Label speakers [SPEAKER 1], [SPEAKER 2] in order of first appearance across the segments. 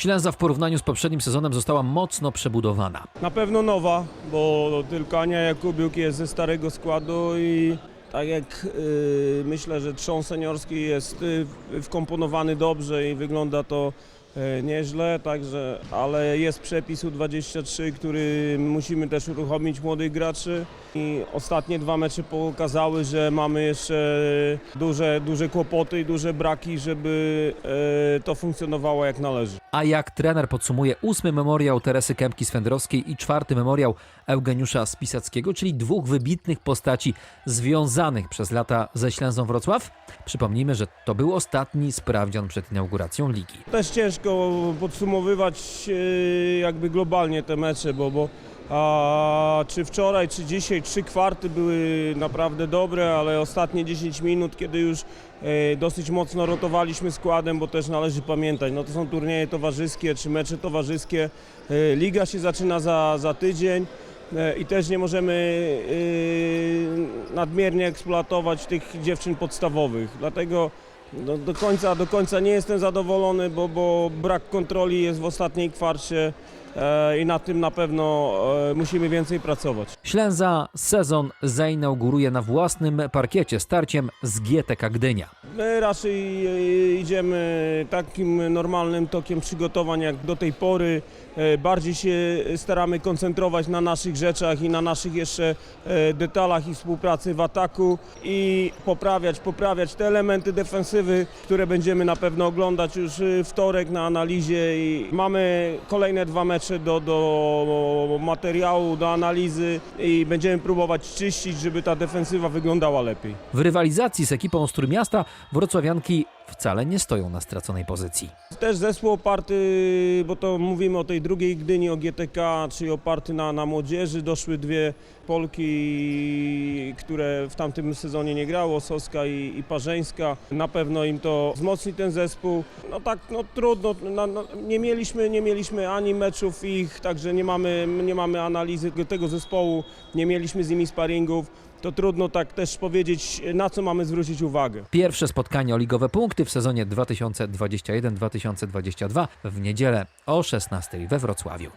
[SPEAKER 1] Ślęza w porównaniu z poprzednim sezonem została mocno przebudowana.
[SPEAKER 2] Na pewno nowa, bo tylko Ania Jakubiuk jest ze starego składu i tak jak y, myślę, że trzon seniorski jest y, wkomponowany dobrze i wygląda to nieźle, także, ale jest przepis U23, który musimy też uruchomić młodych graczy i ostatnie dwa mecze pokazały, że mamy jeszcze duże, duże kłopoty i duże braki, żeby y, to funkcjonowało jak należy.
[SPEAKER 1] A jak trener podsumuje ósmy memoriał Teresy Kępki-Swędrowskiej i czwarty memoriał Eugeniusza Spisackiego, czyli dwóch wybitnych postaci związanych przez lata ze Ślęzą Wrocław? Przypomnijmy, że to był ostatni sprawdzian przed inauguracją ligi.
[SPEAKER 2] Też ciężko podsumowywać e, jakby globalnie te mecze, bo, bo a, czy wczoraj, czy dzisiaj trzy kwarty były naprawdę dobre, ale ostatnie 10 minut, kiedy już e, dosyć mocno rotowaliśmy składem, bo też należy pamiętać, no to są turnieje towarzyskie czy mecze towarzyskie. E, Liga się zaczyna za, za tydzień. I też nie możemy nadmiernie eksploatować tych dziewczyn podstawowych. Dlatego do, do, końca, do końca nie jestem zadowolony, bo, bo brak kontroli jest w ostatniej kwarcie i nad tym na pewno e, musimy więcej pracować.
[SPEAKER 1] Ślęza sezon zainauguruje na własnym parkiecie starciem z GTK Gdynia.
[SPEAKER 2] My raczej e, idziemy takim normalnym tokiem przygotowań jak do tej pory. E, Bardziej się staramy koncentrować na naszych rzeczach i na naszych jeszcze e, detalach i współpracy w ataku i poprawiać, poprawiać te elementy defensywy, które będziemy na pewno oglądać już e, wtorek na analizie i mamy kolejne dwa mecze do, do materiału, do analizy i będziemy próbować czyścić, żeby ta defensywa wyglądała lepiej.
[SPEAKER 1] W rywalizacji z ekipą z Trójmiasta wrocławianki wcale nie stoją na straconej pozycji.
[SPEAKER 2] Też zespół oparty, bo to mówimy o tej drugiej Gdyni, o GTK, czyli oparty na, na młodzieży. Doszły dwie Polki, które w tamtym sezonie nie grały, Osowska i, i Parzeńska. Na pewno im to wzmocni ten zespół. No tak, no trudno, no, no, nie, mieliśmy, nie mieliśmy ani meczów ich, także nie mamy, nie mamy analizy tego zespołu, nie mieliśmy z nimi sparingów. To trudno tak też powiedzieć, na co mamy zwrócić uwagę.
[SPEAKER 1] Pierwsze spotkanie o ligowe punkty w sezonie 2021-2022 w niedzielę o 16 we Wrocławiu.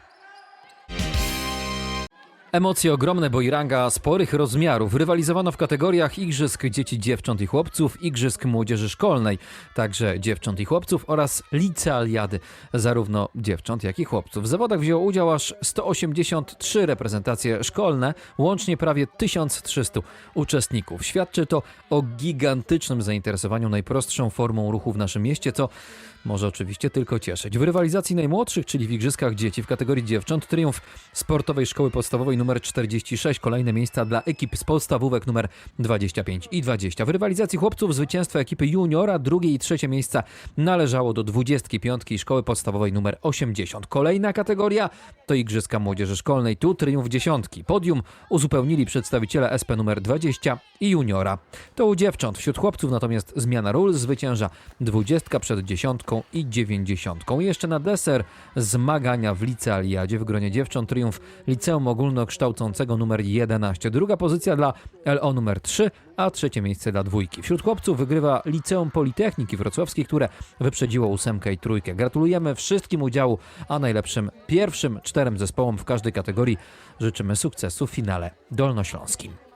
[SPEAKER 1] Emocje ogromne, bo Iranga sporych rozmiarów rywalizowano w kategoriach igrzysk dzieci, dziewcząt i chłopców, igrzysk młodzieży szkolnej, także dziewcząt i chłopców oraz licealiady, zarówno dziewcząt, jak i chłopców. W zawodach wzięło udział aż 183 reprezentacje szkolne, łącznie prawie 1300 uczestników. Świadczy to o gigantycznym zainteresowaniu najprostszą formą ruchu w naszym mieście, co może oczywiście tylko cieszyć. W rywalizacji najmłodszych, czyli w Igrzyskach Dzieci w kategorii dziewcząt, triumf Sportowej Szkoły Podstawowej nr 46, kolejne miejsca dla ekip z podstawówek nr 25 i 20. W rywalizacji chłopców zwycięstwo ekipy juniora, drugie i trzecie miejsca należało do 25 Szkoły Podstawowej nr 80. Kolejna kategoria to Igrzyska Młodzieży Szkolnej, tu triumf dziesiątki. Podium uzupełnili przedstawiciele SP nr 20 i juniora. To u dziewcząt, wśród chłopców natomiast zmiana ról zwycięża 20 przed dziesiątką i 90. Jeszcze na deser zmagania w licealiadzie w gronie dziewcząt triumf Liceum Ogólnokształcącego nr 11. Druga pozycja dla LO nr 3, a trzecie miejsce dla dwójki. Wśród chłopców wygrywa Liceum Politechniki Wrocławskiej, które wyprzedziło ósemkę i trójkę. Gratulujemy wszystkim udziału, a najlepszym pierwszym czterem zespołom w każdej kategorii życzymy sukcesu w finale dolnośląskim.